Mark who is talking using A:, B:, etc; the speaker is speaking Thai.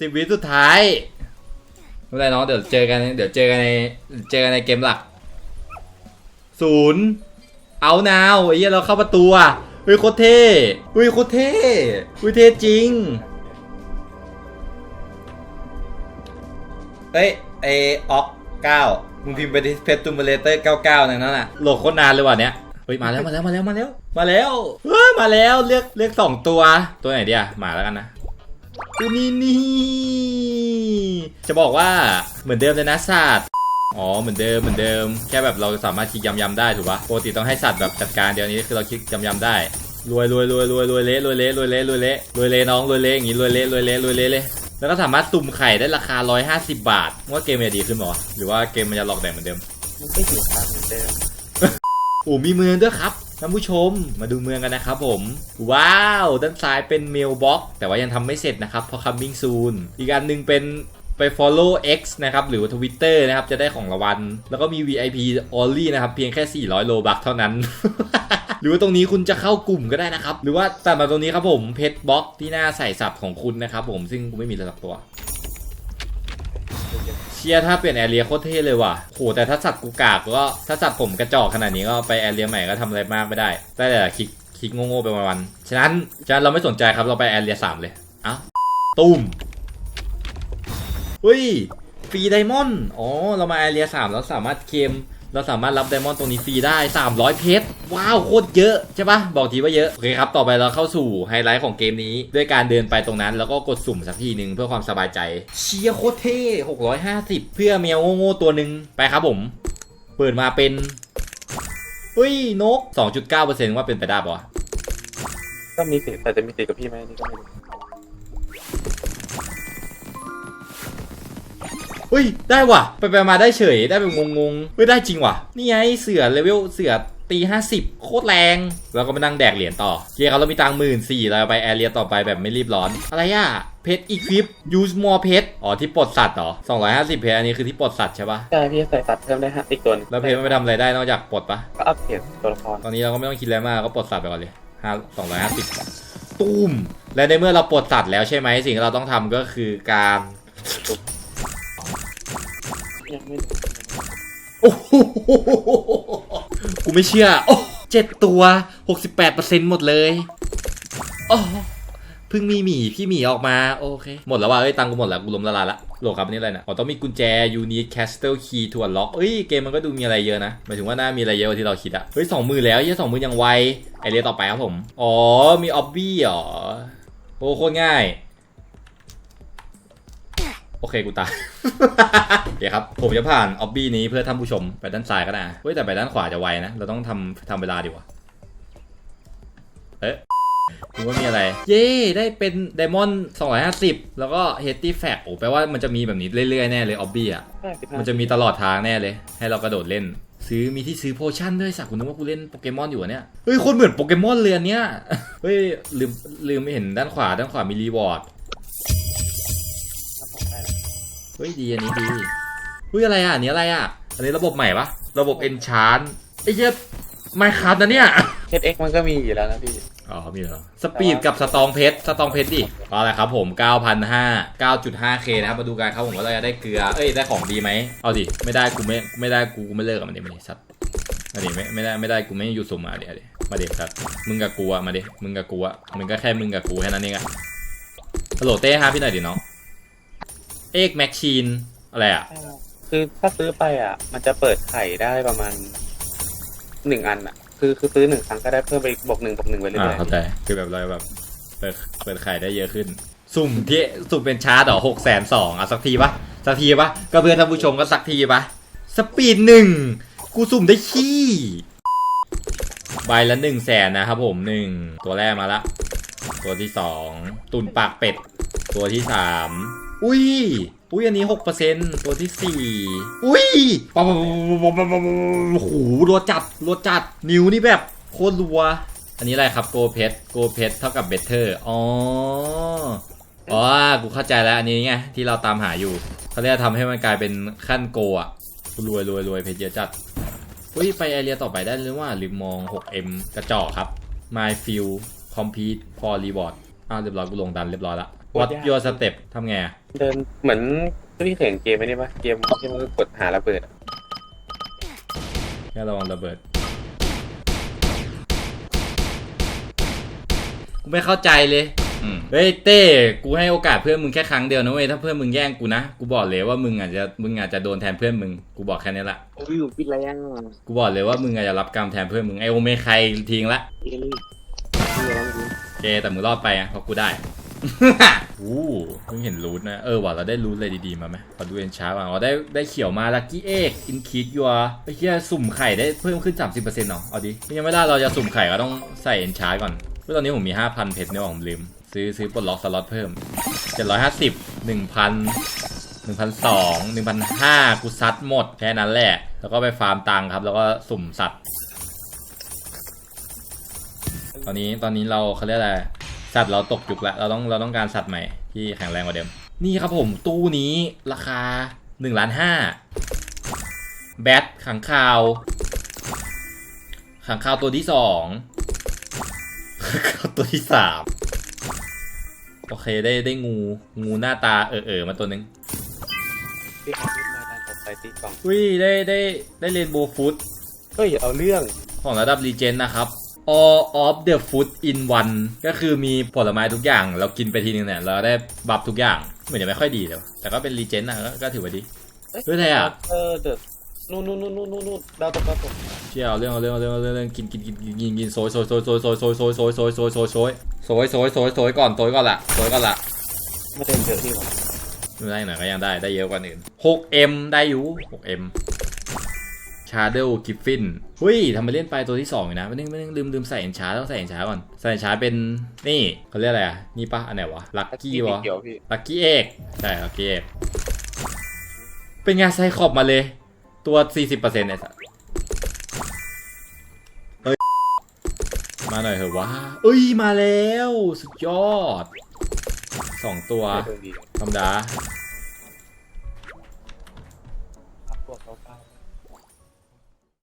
A: สิบวิสุดท้ายไม่เป็นไรน้องเดี๋ยวเจอกันเดี๋ยวเจอกันในเจอกันในเกมหลักศูนย์เอานาวไอ้เหี้ยเราเข้าประตูอะเฮ้ยโคตรเท่เฮ้ยโคตรเท่เฮ้ยเท่จริงเอ้ยไอออกเก้ามึงพิมพ์ไปที่เพจตูมเบเลเตอร์เก้าเก้านั่นน่ะโหลดโคตรนานเลยว่ะเนี้ยเฮ้ยมาแล้วมาแล้วมาแล้วมาแล้วมาแล้วเฮ้ยมาแล้วเลือกเลือกสองตัวตัวไหนดีอะหมาแล้วกันนะ อูนี่นี่จะบอกว่าเหมือนเดิมเลยนะสัตว์อ๋อเหมือนเดิมเหมือนเดิมแค่แบบเราสามารถคลิกยำๆได้ถูกปะปกติต้องให้สัตว์แบบจัดการเดี๋ยวนี้คือเราคลิกยำๆได้รวยรวยรวยรวยรวยเละรวยเละรวยเละรวยเละรวยเละน้องรวยเละอย่างงี้รวยเละรวยเละรวยเละเลยแล้วก็สามารถตุ่มไข่ได้ราคา 150 บาทว่าเกมมันจะดีขึ้นเหรอหรือว่าเกมมันจะหลอกแดกเหมือนเดิม
B: มันไม่ถึงตามเหมือนเดิม
A: โอ้มีเมืองด้วยครับ ท่านผู้ชมมาดูเมืองกันนะครับผม ว้าว ด้านซ้ายเป็นเมลบ็อกแต่ว่ายังทำไม่เสร็จนะครับเพราะ coming soon อีกอันหนึ่งเป็นไป follow X นะครับ หรือว่า Twitter นะครับ จะได้ของรางวัล แล้วก็มี VIP only นะครับ เพียงแค่ 400 โลบัคเท่านั้น หรือว่าตรงนี้คุณจะเข้ากลุ่มก็ได้นะครับ หรือว่าแต่มาตรงนี้ครับผมเพชรบ็อกที่หน้าใส่สับของคุณนะครับผมซึ่งกูไม่มีระดับตัว ชียร์ถ้าเปลี่ยนแอเรียโคตรเท่เลยว่ะโหแต่ถ้าสัตว์กูกากก็ถ้าสัตว์ผมกระจอกขนาดนี้ก็ไปแอเรียใหม่ก็ทำอะไรมากไม่ได้ ได้แต่คลิกคลิกโง่ๆไปวันๆฉะนั้นฉะนั้นเราไม่สนใจครับเราไปแอเรียสามเลยเอ้าตุ้มเฮ้ยฟรีไดมอนด์อ๋อเรามาแอเรียสามเราสามารถเคม เราสามารถรับไดมอนด์ตรงนี้ฟรีได้ 300 เพชร ว้าวโคตรเยอะใช่ปะบอกทีว่าเยอะ โอเคครับ ต่อไปเราเข้าสู่ไฮไลท์ของเกมนี้ ด้วยการเดินไปตรงนั้น แล้วก็กดสุ่มสักทีหนึ่งเพื่อความสบายใจ เชียโคตรเท่ 650 เพื่อแมวโง่ๆตัวหนึ่งไปครับผม เปิดมาเป็นเฮ้ยนก 2.9%ว่าเป็นไปได้ปะวะ
B: ก็มีสิทธิ์แต่จะมีสิทธิ์กับพี่ไหมนี่ก็ไม่รู้
A: เฮ้ย ได้ว่ะ ไปไปมาได้เฉย ได้แบบงงๆเฮ้ยได้จริงว่ะ นี่ไงเสือเลเวลเสือตี50โคตรแรง แล้วก็มานั่งแดกเหรียญต่อเกียร์เขาเรามีตังค์หมื่นสี่เราไปแอเรียต่อไปแบบไม่รีบร้อน อะไรอะ เพชรอีควิป use more เพชรอ๋อ ที่ปลดสัตว์เหรอ250เพชรอันนี้คือที่ปลดสัตว์ใช่ปะ
B: ใช่พี่ใส่ตัดเพิ่มได้ฮะอีกตัวหนึง
A: แล้วเพชรมันไปทำอะไรได้นอกจากปลดปะ
B: ก็อัปเกรดตัวละคร
A: ตอนนี้เราก็ไม่ต้องคิดอะไรมากก็ปลดสัตว์ไปก่อนเลยห้าสองร้อยห้าสิบตุ้มและในเมื่อเราปลดสัตว์แล้วใช่ไหมสิ่งที่เราต้องทำก็คือการ
B: ยังไม่
A: โอ้โหกูไม่เชื่อ โอ้เจ็ดตัวหกสิบแปดเปอร์เซ็นต์หมดเลย โอ้เพิ่งมีหมีพี่หมีออกมา โอเค หมดแล้วว่ะเอ้ย ตังค์กูหมดแล้ว กูล้มละลายละโหลครับอันนี่อะไรนะอ๋อต้องมีกุญแจ unique castle key to unlock เอ้ย เกมมันก็ดูมีอะไรเยอะนะ หมายถึงว่าน่ามีอะไรเยอะกว่าที่เราคิดอะเฮ้ยสองมือแล้วเฮ้ยสองมือยังไวไอเรียต่อไปครับผม อ๋อ มีออบบี้เหรอโอ้โคตรง่าย โอเคกูตายโอเคครับผมจะผ่านออบบี้นี้เพื่อท่านผู้ชมไปด้านซ้ายก็ได้เฮ้ยแต่ไปด้านขวาจะไวนะ เราต้องทำทำเวลาดีกว่าเอ๊ะดูว่ามีอะไร เย้ ได้เป็นไดมอนด์250 แล้วก็เฮตตี้แฟกโอ้แปลว่ามันจะมีแบบนี้เรื่อยๆ แน่เลยออบบี้อะ
B: ใช่สิบห้า
A: มันจะมีตลอดทางแน่เลย ให้เรากระโดดเล่น ซื้อมีที่ซื้อโพชั่นด้วยสักคุณนึกว่ากูเล่นโปเกมอนอยู่อะเนี่ย เฮ้ย คนเหมือนโปเกมอนเลยอันเนี้ย เฮ้ย ลืมลืมไม่เห็นด้านขวาด้านขวามีรีวอร์ด เฮ้ยดีอันนี้ดีเฮ้ยอะไรอะอันนี้อะไรอะ อันนี้ระบบใหม่ปะระบบเอนชานไอ้เหี้ยไมค์คัทนะเนี่ย
B: เอเอ็กมันก็มีอยู่แล้วนะพี่
A: อ๋อ มีเหรอ สปีดกับสตองเพชรสตองเพชรดิเอาละครับผม 9,500 9.5k นะครับ มาดูกันครับผมว่าเราจะได้เกลือ เอ้ย ได้ของดีไหม เอาดิ ไม่ได้กูไม่ไม่ได้กูกูไม่เลิกกับมันดิมาดิสัตว์มาดิไม่ไม่ได้ไม่ได้กูไม่อยู่สุ่มมาดิมาดิมาดิสัตว์มึงกับกูอะมาดิ มึงกับกูอะมึงก็แค่มึงกับกูแค่นั้นเองอะฮัลโหลเต้ฮะพี่หน่อยดิน้อง เอกแม็กชีนอะไรอะ
B: คือถ้าซื้อไปอะ มันจะเปิดไข่ได้ประมาณหนึ่งอันอะ คือคือซื้อหนึ่งครั้งก็ได้เพิ่มไปอีกบวกหนึ่งบวกหนึ่งไปเรื่
A: อ่า
B: อย
A: เข้าใจ คือแบบเราแบบเปิดเปิดไข่ได้เยอะขึ้น สุ่มที่สุ่มเป็นชาร์จเหรอหกแสนสองอะสักทีปะสักทีปะก็เพื่อนท่านผู้ชมก็สักทีปะสปีดหนึ่งกูสุ่มได้ขี้ใบละหนึ่งแสนนะครับผมหนึ่งตัวแรกมาละ ตัวที่สองตุนปากเป็ด ตัวที่สาม อุ้ย อุ้ยอันนี้หกเปอร์เซ็นตัวที่สี่อุ้ยปะปะปะปะปะปะโอ้โหรัวจัดรัวจัด นิ้วนี่แบบโคตรรัว อันนี้อะไรครับโกเพชโกเพชเท่ากับเบเทอร์ อ๋อ อ๋อ กูเข้าใจแล้วอันนี้ไงที่เราตามหาอยู่เขาเรียกทำให้มันกลายเป็นขั้นโกอะรวยรวยรวยเพชรเยอะจัดเฮ้ยไปแอเรียต่อไปได้หรือว่าลืมมอง 6M กระจอกครับ My Field Compete for Reward อ้าวเรียบร้อยกูลงดันเรียบร้อยละ วัด your step ทำไงอะ
B: เดินเหมือนที่เคยเห็นเกมไหมนี่ปะเกมที่มันกดหาระเบิดอะ
A: แค่ระวังระเบิดกูไม่เข้าใจเลย อืม เฮ้ยเต้กูให้โอกาสเพื่อนมึงแค่ครั้งเดียวนะเว้ยถ้าเพื่อนมึงแย่งกูนะกูบอกเลยว่ามึงอาจจะมึงอาจจะโดนแทนเพื่อนมึงกูบอกแค่นี้ละ
C: โอ้ยอยู่ปิดอะไรยัง
A: กูบอกเลยว่ามึงอาจจะรับกรรมแทนเพื่อนมึงไอโอเมใครทิ้งละ
C: เอ้ยนี่อะไรอยู่
A: โอเคแต่มึงรอดไปอะเพราะกูได้ อู้เพิ่งเห็นรูทนะ เออว่ะเราได้รูทอะไรดีๆมาไหมขอดูเอ็นชาร์ว่ะอ๋อได้ได้เขียวมาลักกี้เอกอินคิดยัวไอ้เหี้ยสุ่มไข่ได้เพิ่มขึ้น 30%เนาะเอาดิยังไม่ได้เราจะสุ่มไข่ก็ต้องใส่เอ็นชาร์ก่อนเพราะตอนนี้ผมมี 5,000 เพชรเนี่ยผมลืม ซื้อซื้อปลดล็อกสล็อตเพิ่ม 750 1,000 1,200 1,500กูซัดหมดแค่นั้นแหละ แล้วก็ไปฟาร์มตังค์ครับ แล้วก็สุ่มสัตว์ ตอนนี้ตอนนี้เราเขาเรียกอะไร สัตว์เราตกยุคแล้วเราต้องเราต้องการสัตว์ใหม่ที่แข็งแรงกว่าเดิม นี่ครับผมตู้นี้ราคา1ล้านห้าแบทขังคาว ขังคาวตัวที่สองขังคาวตัวที่สามโอเคได้ได้งูงูหน้าตาเออเออๆมาตัวหนึง
B: ที่เขาที่มาดันผมไปตีกล่อง
A: อุ้ยได้ได้ได้เรนโบว์ฟูด
B: เฮ้ยเอาเรื่อง
A: ของระดับรีเจนนะครับ all of the food in one ก็คือมีผลไม้ทุกอย่าง เรากินไปทีนึงเนี่ย เราได้บัฟทุกอย่าง เหมือนจะไม่ค่อยดีเลยแต่ก็เป็นรีเจนนะก็ก็ถือว่าดี เฮ้ยอะไรอะ
B: เออเดอะนู่นนู่นนู่นนู่นนู่นดาวตกดาวตก
A: เชี่ยเอาเรื่องเอาเรื่องเอาเรื่องเอาเรื่องเอาเรื่องกินกินกินกินกินกินโซยโซยโซยโซยโซยโซยโซยโซยโซยโซยโซยโซยโซยโซยโซยโซยก่อนโซยก่อนละโซยก่อนละ
B: ไม่เต็มเยอะนี่หว่า
A: ไม่ได้หน่อยก็ยังได้ได้เยอะกว่าอื่น 6M ได้อยู่ 6M Shadow Griffin เฮ้ยทำไมเล่นไปตัวที่2องอยู่นะไม่นึงไม่นึงลืมลืมใส่เอ็นชาร์ต้องใส่เอ็นชาร์ก่อน ใส่เอ็นชาร์เป็นนี่เขาเรียกอะไรอะ นี่ปะอันไหนวะ ลักกี้วะ
B: เขียวพี่
A: ลักกี้เอกใช่ลักกี้เอกเป็นไงไซคอบมาเลย ตัว 40%ไอ้สัสเอ้ย มาหน่อยเถอะวะเอ้ย มาแล้ว สุดยอดสองตัว
B: ไม่โดนดี
A: ธรรมดา